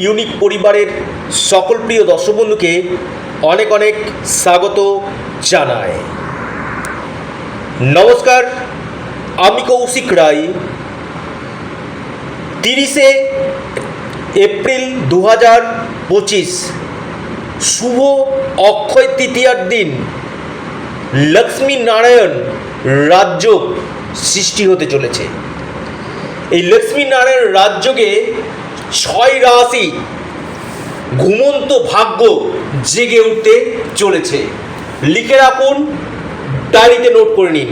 Unique পরিবারের সকল প্রিয় দর্শক বন্ধুকে অনেক অনেক স্বাগত জানায়। নমস্কার, আমি কৌশিক রায়। তিরিশে এপ্রিল দু হাজার পঁচিশ, শুভ অক্ষয় তৃতীয়ার দিন। লক্ষ্মী নারায়ণ রাজ্য সৃষ্টি হতে চলেছে। এই লক্ষ্মী নারায়ণ রাজ্যকে ছয় রাশি ঘুমন্ত ভাগ্য জেগে উঠতে চলেছে। লিখে রাখুন, ডায়েরিতে নোট করে নিন।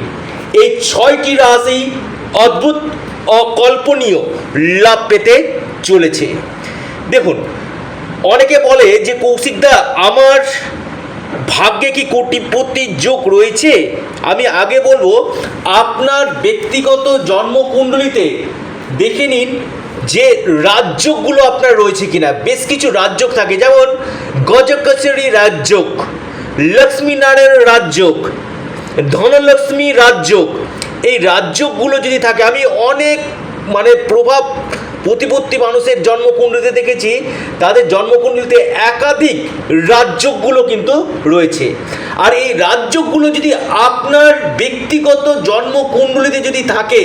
এই ছয়টি রাশি অদ্ভুত, অকল্পনীয় লাভ পেতে চলেছে। দেখুন, অনেকে বলে যে কৌশিকদা আমার ভাগ্যে কি কোটিপতির যোগ রয়েছে? আমি আগে বলব, আপনার ব্যক্তিগত জন্মকুণ্ডলিতে দেখে নিন যে রাজ্যগুলো আপনার রয়েছে কিনা, বেশ কিছু রাজ্য থাকে, যেমন গজকচরি রাজ্য লক্ষ্মীনারায়ণ রাজ্য ধনলক্ষ্মী রাজ্য এই রাজ্যগুলো যদি থাকে, আমি অনেক মানে প্রভাব প্রতিপত্তি মানুষের জন্মকুণ্ডলিতে দেখেছি, তাদের জন্মকুণ্ডলিতে একাধিক রাজ্যগুলো কিন্তু রয়েছে। আর এই রাজ্যগুলো যদি আপনার ব্যক্তিগত জন্মকুণ্ডলিতে যদি থাকে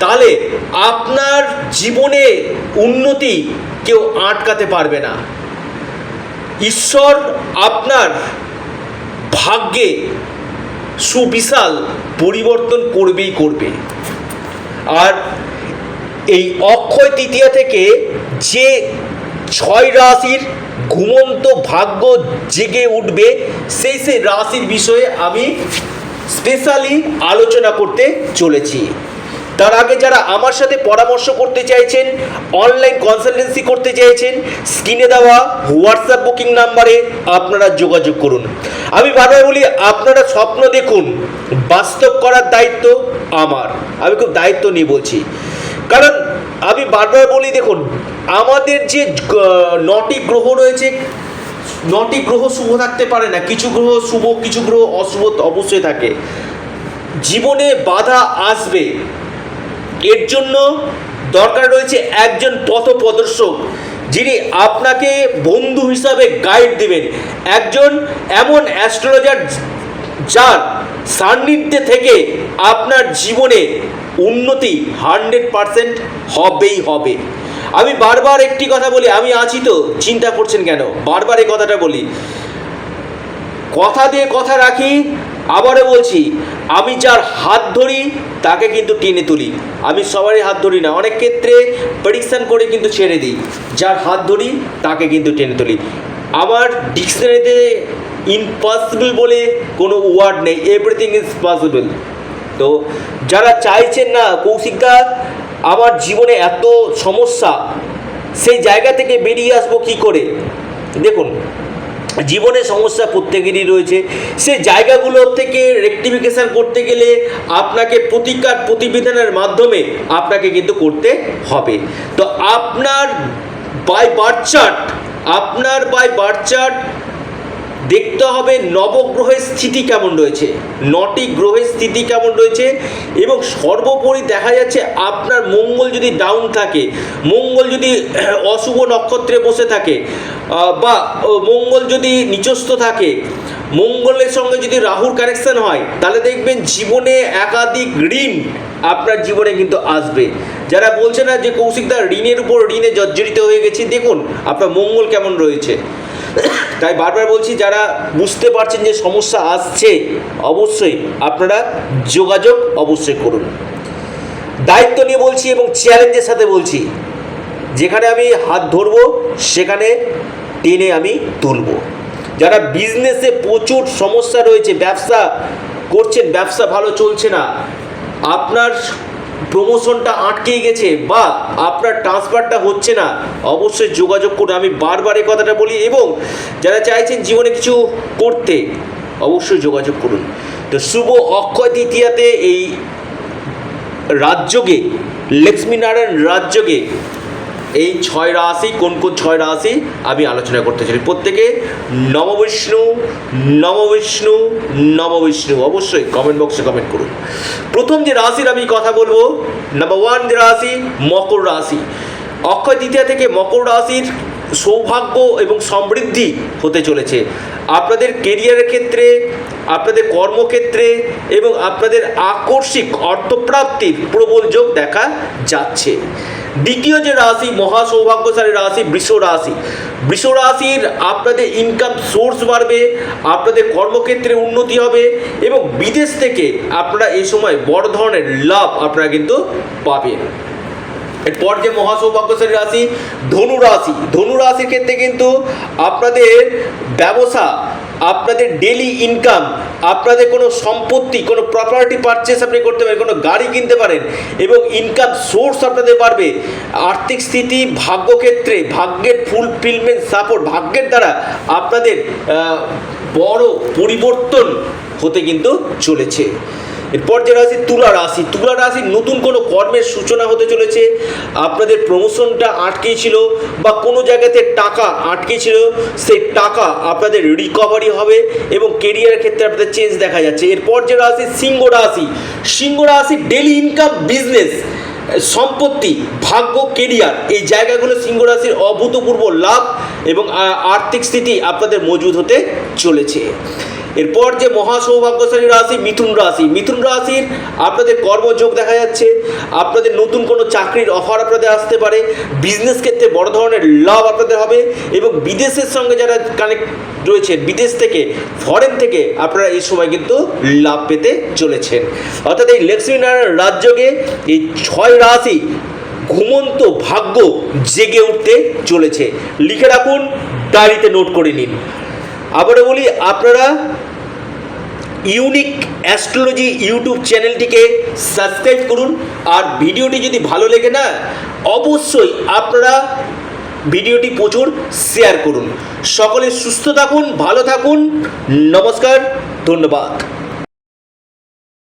তাহলে আপনার জীবনে উন্নতি কেউ আটকাতে পারবে না। ঈশ্বর আপনার ভাগ্যে সুবিশাল পরিবর্তন করবেই করবে। আর এই অক্ষয় তৃতীয়া থেকে যে ছয় রাশির ঘুমন্ত ভাগ্য জেগে উঠবে, সেই সেই রাশির বিষয়ে আমি স্পেশালি আলোচনা করতে চলেছি। তার আগে যারা আমার সাথে পরামর্শ করতে চাইছেন অনলাইন কনসালটেন্সি করতে চাইছেন স্ক্রিনে দেওয়া হোয়াটসঅ্যাপ বুকিং নাম্বারে আপনারা যোগাযোগ করুন। আমি বারবার বলি, আপনারা স্বপ্ন দেখুন, বাস্তব করার দায়িত্ব আমার। আমি খুব দায়িত্ব নিয়ে বলছি। কারণ আমি বারবার বলি, দেখুন, আমাদের যে নটি গ্রহ রয়েছে, নটি গ্রহ শুভ থাকতে পারে না। কিছু গ্রহ শুভ, কিছু গ্রহ অশুভ অবশ্যই থাকে। জীবনে বাধা আসবে। এর জন্য দরকার রয়েছে একজন পথ প্রদর্শক যিনি আপনাকে বন্ধু হিসাবে গাইড দেবেন। একজন এমন অ্যাস্ট্রোলজার যার সান্নিধ্যে থেকে আপনার জীবনে উন্নতি হান্ড্রেড পারসেন্ট হবেই হবে। আমি বারবার একটি কথা বলি, আমি আছি তো, চিন্তা করছেন কেন? বারবার এই কথাটা বলি। কথা দিয়ে কথা রাখি আবারও বলছি, আমি যার হাত ধরি, তাকে কিন্তু টেনে তুলি। আমি সবারই হাত ধরি না, অনেক ক্ষেত্রে প্রেডিকশান করে কিন্তু ছেড়ে দিই। যার হাত ধরি, তাকে কিন্তু টেনে তুলি। আমার ডিকশনারিতে ইম্পসিবল বলে কোনো ওয়ার্ড নেই এভরিথিং ইজ পসিবল তো যারা চাইছেন না কৌশিকদা আমার জীবনে এত সমস্যা, সেই জায়গা থেকে বেরিয়ে আসব কি করে? দেখুন জীবনে সমস্যা প্রত্যেকেরই রয়েছে। সে জায়গাগুলো থেকে রেকটিফিকেশান করতে গেলে আপনাকে প্রতিকার প্রতিবেদনের মাধ্যমে আপনাকে কিন্তু করতে হবে। তো আপনার বাই বার্থ চার্ট আপনার বাই বার্থ চার্ট দেখতে হবে নবগ্রহের স্থিতি কেমন রয়েছে, নটি গ্রহের স্থিতি কেমন রয়েছে এবং সর্বোপরি দেখা যাচ্ছে আপনার মঙ্গল যদি ডাউন থাকে, মঙ্গল যদি অশুভ নক্ষত্রে বসে থাকে বা মঙ্গল যদি নিচস্থ থাকে, মঙ্গলের সঙ্গে যদি রাহুর কানেকশন হয়, তাহলে দেখবেন জীবনে একাধিক ঋণ আপনার জীবনে কিন্তু আসবে। যারা বলছে না যে কৌশিকদা ঋণের উপর ঋণে জর্জরিত হয়ে গেছে, দেখুন আপনার মঙ্গল কেমন রয়েছে। তাই বারবার বলছি, যারা বুঝতে পারছেন যে সমস্যা আসছে, অবশ্যই আপনারা যোগাযোগ অবশ্যই করুন। দায়িত্ব নিয়ে বলছি এবং চ্যালেঞ্জের সাথে বলছি। যেখানে আমি হাত ধরবো, সেখানে টেনে আমি তুলবো। যারা বিজনেসে প্রচুর সমস্যা রয়েছে, ব্যবসা করছেন, ব্যবসা ভালো চলছে না, আপনার প্রমোশনটা আটকে গেছে বা আপনার ট্রান্সফারটা হচ্ছে না, অবশ্যই যোগাযোগ করুন। আমি বারবার এই কথাটা বলি এবং যারা চাইছেন জীবনে কিছু করতে, অবশ্যই যোগাযোগ করুন। তো শুভ অক্ষয় তৃতীয়াতে এই রাজ্যকে, লক্ষ্মীনারায়ণ রাজ্যকে এই ছয় রাশি, কোন কোন ছয় রাশি আমি আলোচনা করতে চাই। প্রত্যেকে নববিষ্ণু নববিষ্ণু নববিষ্ণু অবশ্যই কমেন্ট বক্সে কমেন্ট করুন। প্রথম যে রাশির আমি কথা বলব নাম্বার ওয়ান যে রাশি, মকর রাশি। অক্ষয় তৃতীয়া থেকে মকর রাশির সৌভাগ্য এবং সমৃদ্ধি হতে চলেছে। আপনাদের কেরিয়ারের ক্ষেত্রে, আপনাদের কর্মক্ষেত্রে এবং আপনাদের আকস্মিক অর্থপ্রাপ্তির প্রবল যোগ দেখা যাচ্ছে। দ্বিতীয় যে রাশি মহা সৌভাগ্যশালী রাশি, বৃষ রাশি। বৃষ রাশির আপনাদের ইনকাম সোর্স বাড়বে, আপনাদের কর্মক্ষেত্রে উন্নতি হবে এবং বিদেশ থেকে আপনারা এই সময় বড় ধরনের লাভ আপনারা কিন্তু পাবেন। এরপর যে মহা সৌভাগ্যশালী রাশি, ধনু রাশি। ধনু রাশির ক্ষেত্রে কিন্তু আপনাদের ব্যবসা আপনাদের ডেলি ইনকাম আপনাদের কোনো সম্পত্তি, কোনো প্রপার্টি পারচেস আপনি করতে পারেন, কোনো গাড়ি কিনতে পারেন, এবং ইনকাম সোর্স আপনাদের বাড়বে, আর্থিক স্থিতি, ভাগ্যক্ষেত্রে, ভাগ্যের ফুলফিলমেন্ট সাপোর্ট ভাগ্যের দ্বারা আপনাদের বড় পরিবর্তন হতে কিন্তু চলেছে। এরপর যে রাশি তুলা রাশি। তুলা রাশির নতুন কোনো কর্মের সূচনা হতে চলেছে। আপনাদের প্রমোশনটা আটকে ছিল বা কোনো জায়গাতে টাকা আটকে ছিল, সেই টাকা আপনাদের রিকভারি হবে এবং কেরিয়ারের ক্ষেত্রে আপনাদের চেঞ্জ দেখা যাচ্ছে। এরপর যে রাশি, সিংহ রাশি। সিংহ রাশি ডেলি ইনকাম বিজনেস সম্পত্তি, ভাগ্য কেরিয়ার এই জায়গাগুলো সিংহ রাশির অভূতপূর্ব লাভ। এবং আর্থিক স্থিতি আপনাদের মজুদ হতে চলেছে। এরপর যে মহা সৌভাগ্যশালী রাশি, মিথুন রাশি। মিথুন রাশির আপনাদের কর্মযোগ দেখা যাচ্ছে। আপনাদের নতুন কোনো চাকরির অফার আপনাদের আসতে পারে। বিজনেস ক্ষেত্রে বড় ধরনের লাভ আপনাদের হবে এবং বিদেশের সঙ্গে যারা কানেক্ট রয়েছে, বিদেশ থেকে ফরেন থেকে আপনারা এই সময় কিন্তু লাভ পেতে চলেছেন। অর্থাৎ এই লক্ষ্মীনারায়ণ রাজযোগে এই ছয় রাশি ঘুমন্ত ভাগ্য জেগে উঠতে চলেছে। লিখে রাখুন, ডায়েরিতে নোট করে নিন। আবারও বলি, আপনারা ইউনিক অ্যাস্ট্রোলজি ইউটিউব চ্যানেলটিকে সাবস্ক্রাইব করুন। আর ভিডিওটি যদি ভালো লেগে না, অবশ্যই আপনারা ভিডিওটি প্রচুর শেয়ার করুন। সকলে সুস্থ থাকুন, ভালো থাকুন। নমস্কার, ধন্যবাদ।